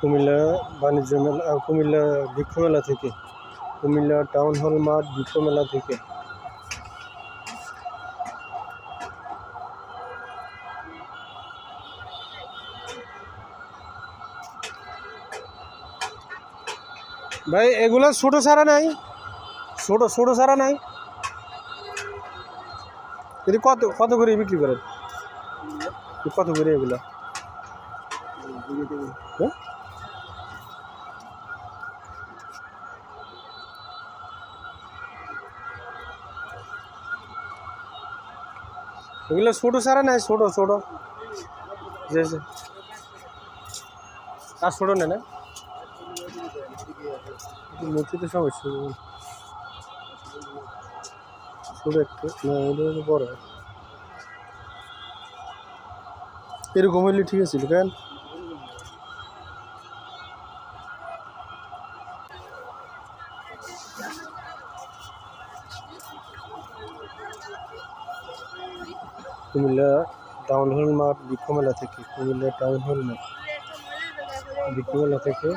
কুমিল্লা বাণিজ্য মেলা কুমিল্লা বৃক্ষ মেলা থেকে, কুমিল্লা টাউন হল মাঠ বৃক্ষ মেলা থেকে। ভাই, এগুলো ছোট সারা নাই। ছোট ছোট সারা নাই। এটি কত কত করে বিক্রি করেন? কত করে এগুলো? হ্যাঁ? এগুলো ছোট সারা নাই, ছোটো, ছোট। যে আর ছোট নেই না? মূর্তিতে সমস্যা ছোট একটু, না বড়। এরকম হইলে ঠিক আছে কেন কুমিল্লা টাউন হল মাঠ বিক্ষোভ মেলা থেকে কুমিল্লা টাউন হল মাঠ বিক্ষোভ মেলা থেকে